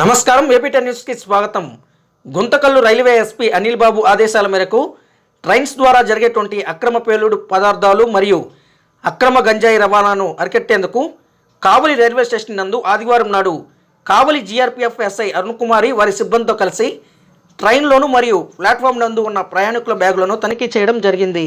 నమస్కారం. ఏపీటీ న్యూస్కి స్వాగతం. గుంతకల్లు రైల్వే ఎస్పీ అనిల్ బాబు ఆదేశాల మేరకు ట్రైన్స్ ద్వారా జరిగేటువంటి అక్రమ పేలుడు పదార్థాలు మరియు అక్రమ గంజాయి రవాణాను అరికట్టేందుకు కావలి రైల్వే స్టేషన్ నందు ఆదివారం నాడు కావలి జీఆర్పీఎఫ్ ఎస్ఐ అరుణ్ కుమారి వారి సిబ్బందితో కలిసి ట్రైన్లోను మరియు ప్లాట్ఫామ్ నందు ఉన్న ప్రయాణికుల బ్యాగులను తనిఖీ చేయడం జరిగింది.